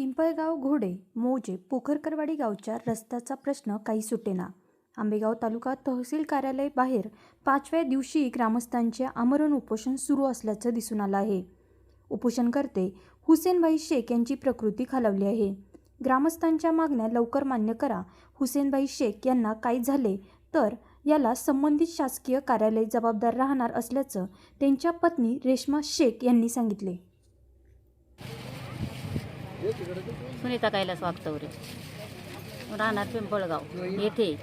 पिंपळगाव घोडे मौजे पोखरकरवाडी गावच्या रस्त्याचा प्रश्न काही सुटेना. आंबेगाव तालुका तहसील कार्यालय बाहेर पाचव्या दिवशी ग्रामस्थांचे आमरण उपोषण सुरू असल्याचं दिसून आलं आहे. उपोषणकर्ते हुसेनभाई शेख यांची प्रकृती खालावली आहे. ग्रामस्थांच्या मागण्या लवकर मान्य करा. हुसेनभाई शेख यांना काही झाले तर याला संबंधित शासकीय कार्यालय जबाबदार राहणार असल्याचं त्यांच्या पत्नी रेश्मा शेख यांनी सांगितले. सुनीता कैलास वागतवरे राहणार पिंपळगाव. येथे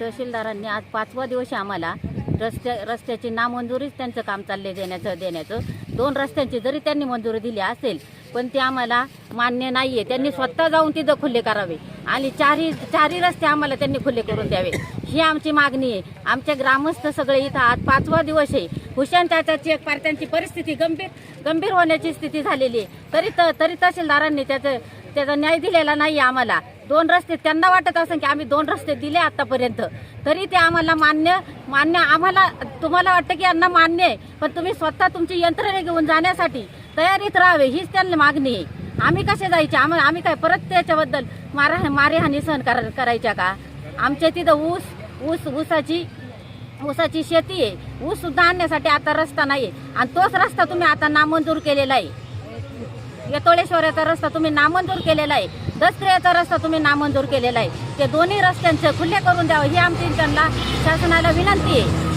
तहसीलदारांनी आज पाचवा दिवशी आम्हाला. रस्त्या रस्त्याची नामंजुरीच त्यांचं काम चालले देण्याचं देण्याचं. दोन रस्त्यांची जरी त्यांनी मंजुरी दिली असेल पण ते आम्हाला मान्य नाही आहे त्यांनी स्वतः जाऊन तिथं खुले करावे. आणि चारही चारही रस्ते आम्हाला त्यांनी खुले करून द्यावे. ही आमची मागणी आहे. आमचे ग्रामस्थ सगळे इथं आज पाचवा दिवस आहे. हुशान चाचाची एक पार्ट्यांची परिस्थिती गंभीर गंभीर होण्याची स्थिती झालेली आहे. तरी त तरी तहसीलदारांनी त्याचं त्याचा न्याय दिलेला नाही आम्हाला. दोन रस्ते त्यांना वाटत असं की आम्ही दोन रस्ते दिले आतापर्यंत. तरी ते आम्हाला मान्य मान्य आम्हाला तुम्हाला वाटतं की यांना मान्य आहे. पण तुम्ही स्वतः तुमची यंत्रणा घेऊन जाण्यासाठी तयारीत राहावे हीच त्यांना मागणी आहे. आम्ही कसे जायचे? आम्हाला आम्ही काय परत त्याच्याबद्दल मारा मारेहानी सहन करा करायच्या का? आमच्या तिथं ऊस ऊस ऊसाची ऊसाची शेती आहे. ऊस सुद्धा आणण्यासाठी आता रस्ता नाही आणि तोच रस्ता तुम्ही आता नामंजूर केलेला आहे. येतोळेश्वराचा रस्ता तुम्ही नामंजूर केलेला आहे. दसऱ्याचा रस्ता तुम्ही नामंजूर केलेला आहे. ते दोन्ही रस्त्यांचे खुले करून द्यावं ही आमची त्यांना शासनाला विनंती आहे.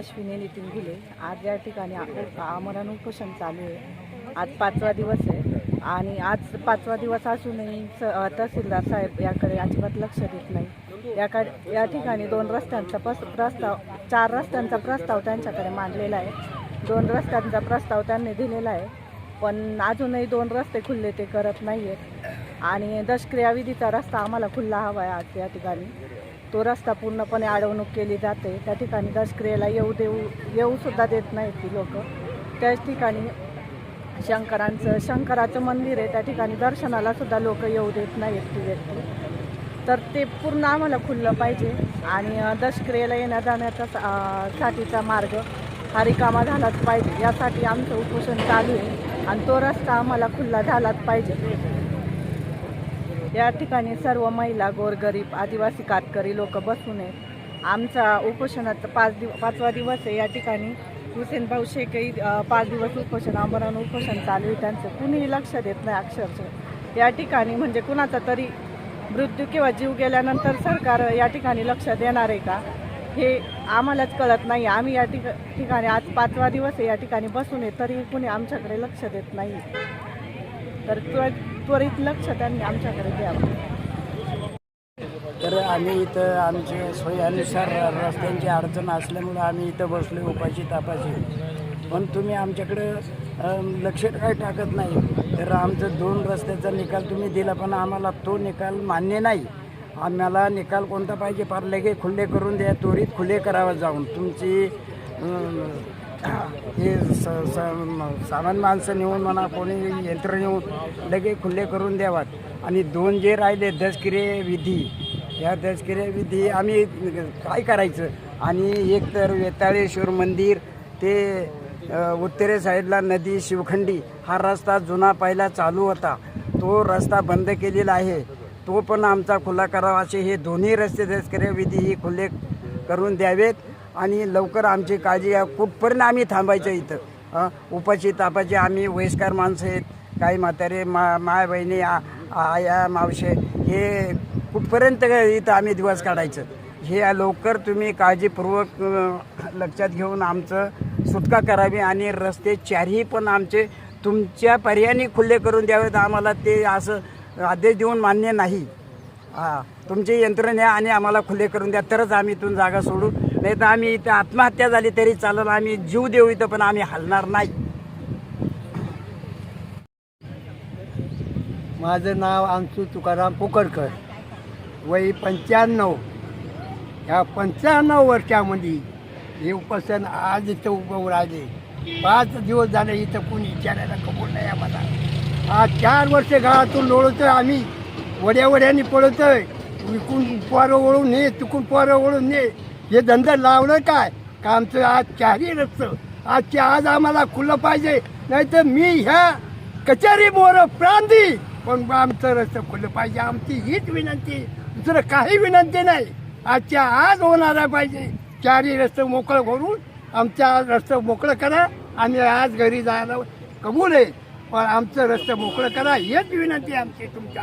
अश्विनी नितीन घुले आज या ठिकाणी आमरण उपोषण चालू आहे. आज पाचवा दिवस आहे. आणि आज पाचवा दिवस असूनही स तहसीलदार साहेब याकडे अजिबात लक्ष देत नाही. याकडे या ठिकाणी दोन रस्त्यांचा पस प्रस्ताव चार रस्त्यांचा प्रस्ताव त्यांच्याकडे मांडलेला आहे. दोन रस्त्यांचा प्रस्ताव त्यांनी दिलेला आहे. पण अजूनही दोन रस्ते खुल्ले ते करत नाही आहेत आणि दशक्रियाविधीचा रस्ता आम्हाला खुल्ला हवा आहे आज या ठिकाणी. तो रस्ता पूर्णपणे अडवणूक केली जाते. त्या ठिकाणी दशक्रियेला येऊ देऊ येऊसुद्धा देत नाहीत ती लोक. त्याच ठिकाणी शंकरांचं शंकराचं मंदिर आहे. त्या ठिकाणी दर्शनालासुद्धा लोक येऊ देत नाहीत ती व्यक्ती. तर ते पूर्ण आम्हाला खुललं पाहिजे आणि दशक्रियेला येण्या जाण्याचा साठीचा मार्ग हा रिकामा झालाच पाहिजे. यासाठी आमचं उपोषण चालू आहे आणि तो रस्ता आम्हाला खुल्ला झालाच पाहिजे. या ठिकाणी सर्व महिला गोरगरीब आदिवासी कातकरी लोक बसू नये आमचा उपोषणाचा पाच दिव पाचवा दिवस आहे. या ठिकाणी हुसेनभाऊ शेखही पाच दिवस उपोषण आमरण उपोषण चालू आहे. त्यांचं कुणीही लक्ष देत नाही अक्षरशः. या ठिकाणी म्हणजे कुणाचा तरी मृत्यू किंवा जीव गेल्यानंतर सरकार या ठिकाणी लक्ष देणार आहे का? हे आम्हालाच कळत नाही. आम्ही या ठिका ठिकाणी आज पाचवा दिवस आहे. या ठिकाणी बसून आहे. तरी कुणी आमच्याकडे लक्ष देत नाही. तर त्वरित लक्ष त्यांनी आमच्याकडे द्यावं. तर आम्ही इथं आमचे सोयानुसार रस्त्यांची अडचण असल्यामुळं आम्ही इथं बसलो उपाशी तापाशी. पण तुम्ही आमच्याकडं लक्ष काय टाकत नाही. तर आमचं दोन रस्त्याचा निकाल तुम्ही दिला पण आम्हाला तो निकाल मान्य नाही. आम्हाला निकाल कोणता पाहिजे फार लगे खुले करून द्या त्वरित खुले करावं जाऊन. तुमची हे स स सामान माणसं नेऊन म्हणा कोणी यंत्र नेऊन लगे खुले करून द्यावात. आणि दोन जे राहिले दसकिरे विधी. या दसकिरे विधी आम्ही काय करायचं? आणि एक तर वेताळेश्वर मंदिर ते उत्तरे साईडला नदी शिवखंडी हा रस्ता जुना पहिला चालू होता. तो रस्ता बंद केलेला आहे. तो पण आमचा खुला करावा असे हे दोन्ही रस्ते दसकिरे विधी ही खुले करून द्यावेत. आणि लवकर आमची काळजी घ्या. कुठपर्यंत आम्ही थांबायचं इथं? उपाशी तापाची आम्ही वयस्कर माणसं आहेत. काही म्हातारे मा माय बहिणी आ- आया मावशे हे कुठपर्यंत इथं आम्ही दिवस काढायचं? हे लवकर तुम्ही काळजीपूर्वक लक्षात घेऊन आमचं सुटका करावी आणि रस्ते चारही पण आमचे तुमच्या पर्यायाने खुले करून द्यावेत. आम्हाला ते असं आदेश देऊन मान्य नाही. हां तुमची यंत्रणा आणि आम्हाला खुले करून द्या. तरच आम्ही इथून जागा सोडू. नाही तर आम्ही इथं आत्महत्या झाली तरी चालेल आम्ही जीव देऊ इथं पण आम्ही हलणार नाही. माझं नाव अंशू तुकाराम पोकरकर वय पंच्याण्णव. ह्या पंच्याण्णव वर्षामध्ये हे उपासन आज इथं उभं राहिले. पाच दिवस झाले इथं कोणी विचारायला कबूल नाही आम्हाला. आज चार वर्ष गावातून लोळतोय आम्ही. वड्या वड्याने पळतोय. विकून पोरं वळून ने चुकून पोरं वळून ने हे धंदा लावलं काय? का आमचं आज चारही रस्तं आजच्या आज आम्हाला खुलं पाहिजे. नाही तर मी ह्या कचेरी मोर प्रांती. पण आमचं रस्तं खुलं पाहिजे. आमची हीच विनंती. दुसरं काही विनंती नाही. आजच्या आज होणारा पाहिजे. चारही रस्ते मोकळं करून आमच्या रस्तं मोकळं करा आम्ही आज घरी जायला कबूल आहे. पण आमचं रस्तं मोकळं करा हेच विनंती आमची तुमच्या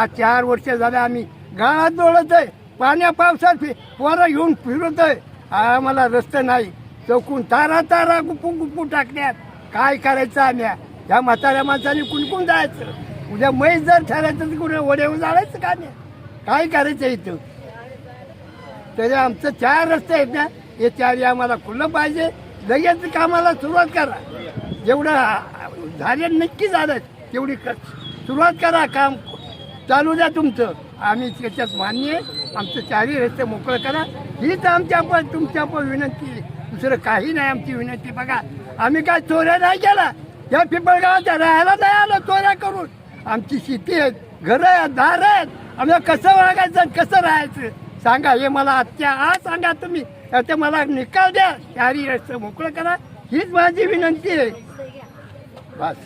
आज चार वर्ष झाले आम्ही गाळात डोळत आहे. पाण्या पावसात पोरं घेऊन फिरत आहे आम्हाला रस्ते नाही. चौकून तारा तारा गुप्पू गुप्पू टाकण्यात. काय करायचं आम्ही? ह्या म्हाताऱ्या माणसाने कुणकुण जायचं? उद्या मैस जर ठरायचं तर कुठे वडे जायचं का नाही? काय करायचं इथं? तरी आमचं चार रस्ते आहेत ना हे चार आम्हाला खुलं पाहिजे. लगेच कामाला सुरुवात करा. जेवढं झाले नक्की झालं तेवढी सुरुवात करा काम. चालू द्या तुमचं. आम्ही त्याच्यात मान्य आहे. आमचं चारही रस्ते मोकळं करा. हीच आमच्या पण तुमच्या पण विनंती. आहे. दुसरं काही नाही आमची विनंती. बघा आम्ही काय चोऱ्या नाही केला. या पिंपळगावाच्या राहायला नाही आलो चोऱ्या करून. आमची शेती आहेत घरं आहेत दार आहेत. आम्हाला कसं वागायचं कसं राहायचं? सांगा हे मला आजच्या आज सांगा तुम्ही. ते मला निकाल द्या. चारही रस्ते मोकळं करा. हीच माझी विनंती आहे. बस.